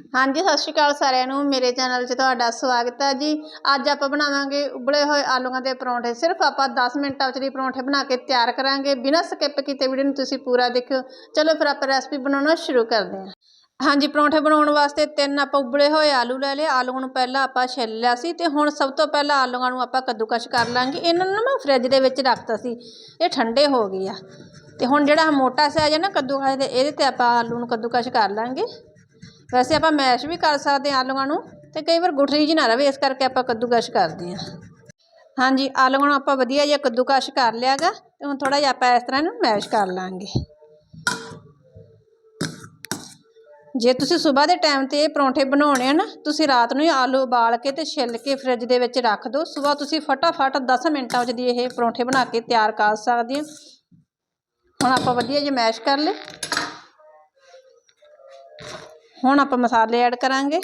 ਹਾਂਜੀ, ਸਤਿ ਸ਼੍ਰੀ ਅਕਾਲ ਸਾਰਿਆਂ ਨੂੰ। ਮੇਰੇ ਚੈਨਲ 'ਚ ਤੁਹਾਡਾ ਸਵਾਗਤ ਹੈ ਜੀ। ਅੱਜ ਆਪਾਂ ਬਣਾਵਾਂਗੇ ਉਬਲੇ ਹੋਏ ਆਲੂਆਂ ਦੇ ਪਰੌਂਠੇ। ਸਿਰਫ ਆਪਾਂ 10 ਮਿੰਟਾਂ ਵਿੱਚ ਹੀ ਪਰੌਂਠੇ ਬਣਾ ਕੇ ਤਿਆਰ ਕਰਾਂਗੇ। ਬਿਨਾਂ ਸਕਿਪ ਕੀਤੇ ਵੀਡੀਓ ਨੂੰ ਤੁਸੀਂ ਪੂਰਾ ਦੇਖਿਓ। ਚਲੋ ਫਿਰ ਆਪਾਂ ਰੈਸਪੀ ਬਣਾਉਣਾ ਸ਼ੁਰੂ ਕਰਦੇ ਹਾਂ। ਹਾਂਜੀ, ਪਰੌਂਠੇ ਬਣਾਉਣ ਵਾਸਤੇ ਤਿੰਨ ਆਪਾਂ ਉਬਲੇ ਹੋਏ ਆਲੂ ਲੈ ਲਏ। ਆਲੂਆਂ ਨੂੰ ਪਹਿਲਾਂ ਆਪਾਂ ਛਿੱਲ ਲਿਆ ਸੀ ਤੇ ਹੁਣ ਸਭ ਤੋਂ ਪਹਿਲਾਂ ਆਲੂਆਂ ਨੂੰ ਆਪਾਂ ਕੱਦੂਕਸ਼ ਕਰ ਲਾਂਗੇ। ਇਹਨਾਂ ਨੂੰ ਮੈਂ ਫ੍ਰਿਜ ਦੇ ਵਿੱਚ ਰੱਖਤਾ ਸੀ। ਇਹ ਠੰਡੇ ਹੋ ਗਏ ਆ। ਤੇ ਹੁਣ ਜਿਹੜਾ ਮੋਟਾ ਸਾਈਜ਼ ਹੈ ਨਾ ਕੱਦੂਕਸ਼ ਦੇ, ਇਹਦੇ ਤੇ ਆਪਾਂ ਆਲੂ ਨੂੰ ਕੱਦੂਕਸ਼ ਕਰ ਲਾਂਗੇ। ਵੈਸੇ ਆਪਾਂ ਮੈਸ਼ ਵੀ ਕਰ ਸਕਦੇ ਹਾਂ ਆਲੂਆਂ ਨੂੰ ਤੇ ਕਈ ਵਾਰ ਗੁਠਲੀ ਜੀ ਨਾ ਰਵੇ, ਇਸ ਕਰਕੇ ਆਪਾਂ ਕੱਦੂਕਸ਼ ਕਰਦੇ ਹਾਂ। ਹਾਂਜੀ, ਆਲੂਆਂ ਨੂੰ ਆਪਾਂ ਵਧੀਆ ਜਿਹਾ ਕੱਦੂਕਸ਼ ਕਰ ਲਿਆਗਾ ਤੇ ਹੁਣ ਥੋੜਾ ਜਿਹਾ ਆਪਾਂ ਇਸ ਤਰ੍ਹਾਂ ਇਹਨੂੰ ਮੈਸ਼ ਕਰ ਲਾਂਗੇ। ਜੇ ਤੁਸੀਂ ਸਵੇਰ ਦੇ ਟਾਈਮ ਤੇ ਇਹ ਪਰੌਂਠੇ ਬਣਾਉਣੇ ਆ ਨਾ, ਤੁਸੀਂ ਰਾਤ ਨੂੰ ਹੀ ਆਲੂ ਉਬਾਲ ਕੇ ਤੇ ਛਿੱਲ ਕੇ ਫ੍ਰਿਜ ਦੇ ਵਿੱਚ ਰੱਖ ਦਿਓ। ਸਵੇਰ ਤੁਸੀਂ ਫਟਾਫਟ 10 ਮਿੰਟਾਂ ਵਿੱਚ ਦੀ ਇਹ ਪਰੌਂਠੇ ਬਣਾ ਕੇ ਤਿਆਰ ਕਰ ਸਕਦੇ ਹੋ। ਹੁਣ ਆਪਾਂ ਵਧੀਆ ਜਿਹਾ ਮੈਸ਼ ਕਰ ਲਏ। ਹੁਣ ਆਪਾਂ ਮਸਾਲੇ ਐਡ ਕਰਾਂਗੇ।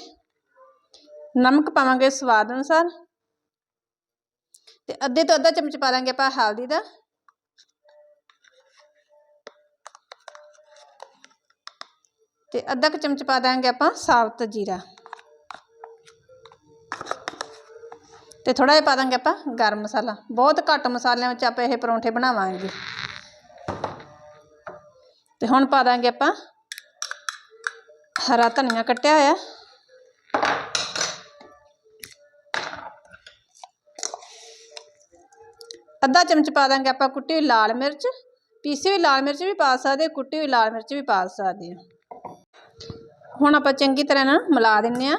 ਨਮਕ ਪਾਵਾਂਗੇ ਸਵਾਦ ਅਨੁਸਾਰ। ਤੇ ਅੱਧੇ ਤੋਂ ਅੱਧਾ ਚਮਚ ਪਾ ਦਾਂਗੇ ਆਪਾਂ ਹਲਦੀ ਦਾ। ਤੇ ਅੱਧਾ ਕੁ ਚਮਚ ਪਾ ਦਾਂਗੇ ਆਪਾਂ ਸਾਬਤ ਜੀਰਾ। ਤੇ ਥੋੜਾ ਜਿਹਾ ਪਾ ਦਾਂਗੇ ਆਪਾਂ ਗਰਮ ਮਸਾਲਾ। ਬਹੁਤ ਘੱਟ ਮਸਾਲਿਆਂ ਵਿੱਚ ਆਪਾਂ ਇਹ ਪਰੌਂਠੇ ਬਣਾਵਾਂਗੇ। ਤੇ ਹੁਣ ਪਾ ਦਾਂਗੇ ਆਪਾਂ ਹਰਾ ਧਨੀਆ ਕੱਟਿਆ ਹੋਇਆ। ਅੱਧਾ ਚਮਚ ਪਾ ਦਾਂਗੇ ਆਪਾਂ ਕੁੱਟੀ ਹੋਈ ਲਾਲ ਮਿਰਚ। ਪੀਸੀ ਹੋਈ ਲਾਲ ਮਿਰਚ ਵੀ ਪਾ ਸਕਦੇ ਕੁੱਟੀ ਹੋਈ ਲਾਲ ਮਿਰਚ ਵੀ ਪਾ ਸਕਦੇ ਹਾਂ। ਹੁਣ ਆਪਾਂ ਚੰਗੀ ਤਰ੍ਹਾਂ ਨਾਲ ਮਿਲਾ ਦਿੰਨੇ ਆ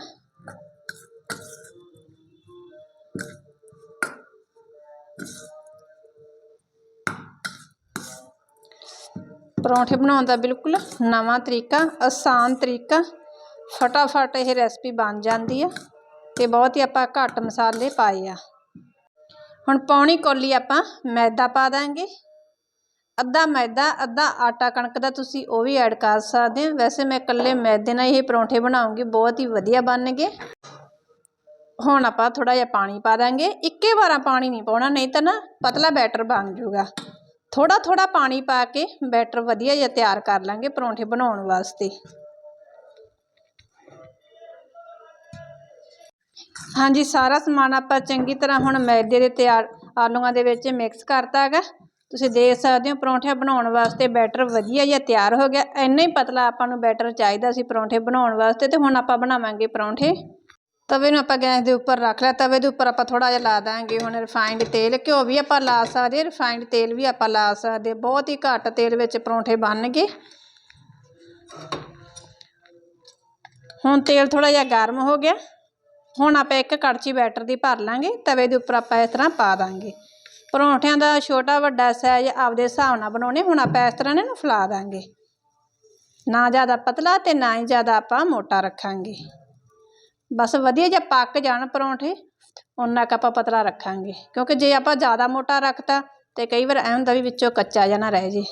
ਪਰੌਂਠੇ ਬਣਾਉਣ ਦਾ ਬਿਲਕੁਲ ਨਵਾਂ ਤਰੀਕਾ, ਆਸਾਨ ਤਰੀਕਾ, ਫਟਾਫਟ ਇਹ ਰੈਸਪੀ ਬਣ ਜਾਂਦੀ ਆ ਤੇ ਬਹੁਤ ਹੀ ਆਪਾਂ ਘੱਟ ਮਸਾਲੇ ਪਾਏ ਆ। ਹੁਣ ਪੌਣੀ ਕੋਲੀ ਆਪਾਂ ਮੈਦਾ ਪਾ ਦਾਂਗੇ। ਅੱਧਾ ਮੈਦਾ, ਅੱਧਾ ਆਟਾ ਕਣਕ ਦਾ ਤੁਸੀਂ ਉਹ ਵੀ ਐਡ ਕਰ ਸਕਦੇ ਹੋ। ਵੈਸੇ ਮੈਂ ਇਕੱਲੇ ਮੈਦੇ ਨਾਲ ਇਹ ਪਰੌਂਠੇ ਬਣਾਉਂਗੀ, ਬਹੁਤ ਹੀ ਵਧੀਆ ਬਣਨਗੇ ਹੁਣ ਆਪਾਂ ਥੋੜਾ ਜਿਹਾ ਪਾਣੀ ਪਾ ਦਾਂਗੇ। ਇੱਕੇ ਵਾਰਾਂ ਪਾਣੀ ਨਹੀਂ ਪਾਉਣਾ, ਨਹੀਂ ਤਾਂ ਨਾ ਪਤਲਾ ਬੈਟਰ ਬਣ ਜਾਊਗਾ। ਥੋੜਾ ਥੋੜਾ ਪਾਣੀ ਪਾ ਕੇ ਬੈਟਰ ਵਧੀਆ ਜਿਹਾ ਤਿਆਰ ਕਰ ਲਾਂਗੇ ਪਰੌਂਠੇ ਬਣਾਉਣ ਵਾਸਤੇ। ਹਾਂਜੀ, ਸਾਰਾ ਸਮਾਨ ਆਪਾਂ ਚੰਗੀ ਤਰ੍ਹਾਂ ਹੁਣ ਮੈਦੇ ਦੇ ਤਿਆਰ, ਆਲੂਆਂ ਦੇ ਵਿੱਚ ਮਿਕਸ ਕਰਤਾ ਹੈਗਾ। ਤੁਸੀਂ ਦੇਖ ਸਕਦੇ ਹੋ ਪਰੌਂਠੇ ਬਣਾਉਣ ਵਾਸਤੇ ਬੈਟਰ ਵਧੀਆ ਜਿਹਾ ਤਿਆਰ ਹੋ ਗਿਆ। ਇੰਨਾ ਹੀ ਪਤਲਾ ਆਪਾਂ ਨੂੰ ਬੈਟਰ ਚਾਹੀਦਾ ਸੀ ਪਰੌਂਠੇ ਬਣਾਉਣ ਵਾਸਤੇ ਤੇ ਹੁਣ ਆਪਾਂ ਬਣਾਵਾਂਗੇ ਪਰੌਂਠੇ। ਤਵੇ ਨੂੰ ਆਪਾਂ ਗੈਸ ਦੇ ਉੱਪਰ ਰੱਖ ਲਿਆ। ਤਵੇ ਦੇ ਉੱਪਰ ਆਪਾਂ ਥੋੜਾ ਜਿਹਾ ਲਾ ਦਾਂਗੇ। ਹੁਣ ਰਿਫਾਈਨਡ ਤੇਲ, ਘਿਓ ਵੀ ਆਪਾਂ ਲਾ ਸਕਦੇ ਰਿਫਾਈਨਡ ਤੇਲ ਵੀ ਆਪਾਂ ਲਾ ਸਕਦੇ। ਬਹੁਤ ਹੀ ਘੱਟ ਤੇਲ ਵਿੱਚ ਪਰੌਂਠੇ ਬਣਨਗੇ ਹੁਣ ਤੇਲ ਥੋੜਾ ਜਿਹਾ ਗਰਮ ਹੋ ਗਿਆ। ਹੁਣ ਆਪਾਂ ਇੱਕ ਕੜਚੀ ਬੈਟਰ ਦੀ ਭਰ ਲਾਂਗੇ। ਤਵੇ ਦੇ ਉੱਪਰ ਆਪਾਂ ਇਸ ਤਰ੍ਹਾਂ ਪਾ ਦਾਂਗੇ। ਪਰੌਂਠਿਆਂ ਦਾ ਛੋਟਾ ਵੱਡਾ ਸਾਈਜ਼ ਆਪਦੇ ਹਿਸਾਬ ਨਾਲ ਬਣਾਉਣੇ। ਹੁਣ ਆਪਾਂ ਇਸ ਤਰ੍ਹਾਂ ਇਹਨਾਂ ਨੂੰ ਫੈਲਾ ਦਾਂਗੇ। ਨਾ ਜ਼ਿਆਦਾ ਪਤਲਾ ਤੇ ਨਾ ਹੀ ਜ਼ਿਆਦਾ ਆਪਾਂ ਮੋਟਾ ਰੱਖਾਂਗੇ। ਬਸ ਵਧੀਆ ਜਿਹਾ ਪੱਕ ਜਾਣ ਪਰੌਂਠੇ, ਉਹਨਾਂ ਕ ਆਪਾਂ ਪਤਲਾ ਰੱਖਾਂਗੇ। ਕਿਉਂਕਿ ਜੇ ਆਪਾਂ ਜ਼ਿਆਦਾ ਮੋਟਾ ਰੱਖਤਾ ਤੇ ਕਈ ਵਾਰ ਐਂ ਹੁੰਦਾ ਵੀ ਵਿੱਚੋਂ ਕੱਚਾ ਜਿਹਾ ਨਾ ਰਹਿ ਜੇ।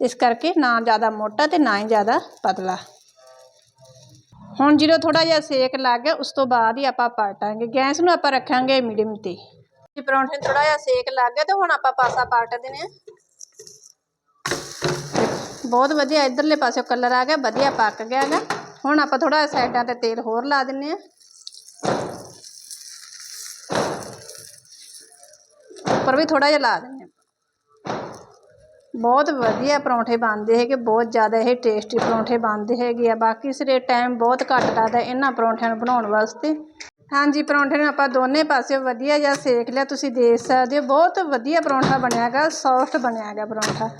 ਇਸ ਕਰਕੇ ਨਾ ਜ਼ਿਆਦਾ ਮੋਟਾ ਤੇ ਨਾ ਹੀ ਜ਼ਿਆਦਾ ਪਤਲਾ। ਹੁਣ ਜਦੋਂ ਥੋੜਾ ਜਿਹਾ ਸੇਕ ਲੱਗ ਗਿਆ, ਉਸ ਤੋਂ ਬਾਅਦ ਹੀ ਆਪਾਂ ਪਲਟਾਂਗੇ। ਗੈਸ ਨੂੰ ਆਪਾਂ ਰੱਖਾਂਗੇ ਮੀਡੀਅਮ ਤੇ। ਜੇ ਪਰੌਂਠੇ ਥੋੜਾ ਜਿਹਾ ਸੇਕ ਲੱਗ ਗਿਆ ਤੇ ਹੁਣ ਆਪਾਂ ਪਾਸਾ ਪਲਟ ਦੇਣੇ ਆ ਬਹੁਤ ਵਧੀਆ, ਇਧਰਲੇ ਪਾਸੇ ਕਲਰ ਆ ਗਿਆ, ਵਧੀਆ ਪੱਕ ਗਿਆ ਹੈਗਾ। ਹੁਣ ਆਪਾਂ ਥੋੜਾ ਜਿਹਾ ਸਾਈਡਾਂ ਤੇ ਤੇਲ ਹੋਰ ਲਾ ਦਿੰਨੇ ਆ ਉੱਪਰ ਵੀ ਥੋੜਾ ਜਿਹਾ ਲਾ ਦਿੰਨੇ ਆ ਬਹੁਤ ਵਧੀਆ ਪਰੌਂਠੇ ਬਣਦੇ ਹੈਗੇ, ਬਹੁਤ ਜ਼ਿਆਦਾ ਇਹ ਟੇਸਟੀ ਪਰੌਂਠੇ ਬਣਦੇ ਹੈਗੇ ਆ। ਬਾਕੀ ਸਿਰੇ ਟਾਈਮ ਬਹੁਤ ਘੱਟ ਲੱਗਦਾ ਇਹਨਾਂ ਪਰੌਂਠਿਆਂ ਨੂੰ ਬਣਾਉਣ ਵਾਸਤੇ। ਹਾਂਜੀ, ਪਰੌਂਠੇ ਨੂੰ ਆਪਾਂ ਦੋਨੇ ਪਾਸੇ ਵਧੀਆ ਜਿਹਾ ਸੇਕ ਲਿਆ, ਤੁਸੀਂ ਦੇਖ ਸਕਦੇ ਹੋ। ਬਹੁਤ ਵਧੀਆ ਪਰੌਂਠਾ ਬਣਿਆ ਗਾ ਸੌਫਟ ਬਣਿਆ ਗਾ ਪਰੌਂਠਾ।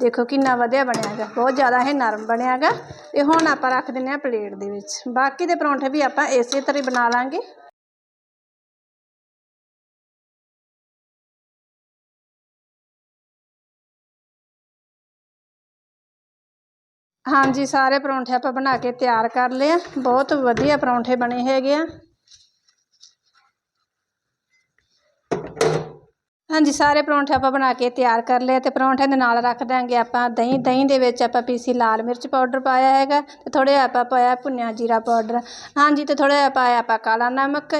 ਦੇਖੋ ਕਿੰਨਾ ਵਧੀਆ ਬਣਿਆ ਗਾ ਬਹੁਤ ਜ਼ਿਆਦਾ ਇਹ ਨਰਮ ਬਣਿਆ ਗਾ ਤੇ ਹੁਣ ਆਪਾਂ ਰੱਖ ਦਿੰਨੇ ਆ ਪਲੇਟ ਦੇ ਵਿੱਚ। ਬਾਕੀ ਦੇ ਪਰੌਂਠੇ ਵੀ ਆਪਾਂ ਇਸੇ ਤਰ੍ਹਾਂ ਹੀ ਬਣਾ ਲਾਂਗੇ। ਹਾਂਜੀ, ਸਾਰੇ ਪਰੌਂਠੇ ਆਪਾਂ ਬਣਾ ਕੇ ਤਿਆਰ ਕਰ ਲਏ ਆ। ਬਹੁਤ ਵਧੀਆ ਪਰੌਂਠੇ ਬਣੇ ਹੈਗੇ ਆ। ਹਾਂਜੀ, ਸਾਰੇ ਪਰੌਂਠੇ ਆਪਾਂ ਬਣਾ ਕੇ ਤਿਆਰ ਕਰ ਲਏ ਤੇ ਪਰੌਂਠਿਆਂ ਦੇ ਨਾਲ ਰੱਖ ਦਾਂਗੇ ਆਪਾਂ ਦਹੀਂ। ਦਹੀਂ ਦੇ ਵਿੱਚ ਆਪਾਂ ਪੀਸੀ ਲਾਲ ਮਿਰਚ ਪਾਊਡਰ ਪਾਇਆ ਹੈਗਾ ਤੇ ਥੋੜ੍ਹਾ ਜਿਹਾ ਆਪਾਂ ਪਾਇਆ ਭੁੰਨਿਆ ਜੀਰਾ ਪਾਊਡਰ। ਹਾਂਜੀ, ਤੇ ਥੋੜ੍ਹਾ ਜਿਹਾ ਪਾਇਆ ਆਪਾਂ ਕਾਲਾ ਨਮਕ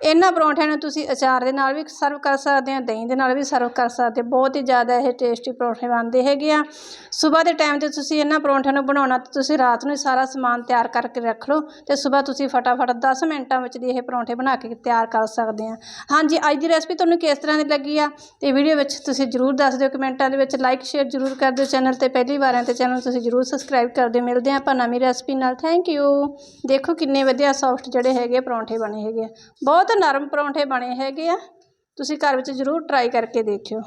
ਇਹਨਾਂ ਪਰੌਂਠਿਆਂ ਨੂੰ ਤੁਸੀਂ ਅਚਾਰ ਦੇ ਨਾਲ ਵੀ ਸਰਵ ਕਰ ਸਕਦੇ ਆ ਦਹੀਂ ਦੇ ਨਾਲ ਵੀ ਸਰਵ ਕਰ ਸਕਦੇ ਹੋ। ਬਹੁਤ ਹੀ ਜ਼ਿਆਦਾ ਇਹ ਟੇਸਟੀ ਪਰੌਂਠੇ ਬਣਦੇ ਹੈਗੇ ਆ। ਸਵੇਰ ਦੇ ਟਾਈਮ ਤੇ ਤੁਸੀਂ ਇਹਨਾਂ ਪਰੌਂਠਿਆਂ ਨੂੰ ਬਣਾਉਣਾ ਤਾਂ ਤੁਸੀਂ ਰਾਤ ਨੂੰ ਸਾਰਾ ਸਮਾਨ ਤਿਆਰ ਕਰਕੇ ਰੱਖ ਲਓ ਤੇ ਸਵੇਰ ਤੁਸੀਂ ਫਟਾਫਟ 10 ਮਿੰਟਾਂ ਵਿੱਚ ਦੀ ਇਹ ਪਰੌਂਠੇ ਬਣਾ ਕੇ ਤਿਆਰ ਕਰ ਸਕਦੇ ਆ। ਹਾਂਜੀ, ਅੱਜ ਦੀ ਰੈਸਪੀ ਤੁਹਾਨੂੰ ਕਿਸ ਤਰ੍ਹਾਂ ਦੀ ਲੱਗੀ ਆ? ਤੇ ਵੀਡੀਓ ਵਿੱਚ ਤੁਸੀਂ ਜਰੂਰ ਦੱਸ ਦਿਓ, ਕਮੈਂਟਾਂ ਦੇ ਵਿੱਚ ਲਾਈਕ ਸ਼ੇਅਰ ਜਰੂਰ ਕਰ ਦਿਓ ਚੈਨਲ ਤੇ। ਪਹਿਲੀ ਵਾਰ ਆਏ ਤੇ ਚੈਨਲ ਤੁਸੀਂ ਜਰੂਰ ਸਬਸਕ੍ਰਾਈਬ ਕਰ ਦਿਓ। ਮਿਲਦੇ ਆ ਆਪਾਂ ਨਵੀਂ ਰੈਸਪੀ ਨਾਲ। ਥੈਂਕ ਯੂ ਦੇਖੋ ਕਿੰਨੇ ਵਧੀਆ ਸੌਫਟ ਜਿਹੜੇ ਹੈਗੇ ਆ, ਪਰੌਂਠੇ ਬਣੇ ਹੈਗੇ ਆ। ਬਹੁਤ ਨਰਮ ਪਰੌਂਠੇ ਬਣੇ ਹੈਗੇ ਆ। ਤੁਸੀਂ ਘਰ ਵਿੱਚ ਜਰੂਰ ਟਰਾਈ ਕਰਕੇ ਦੇਖਿਓ।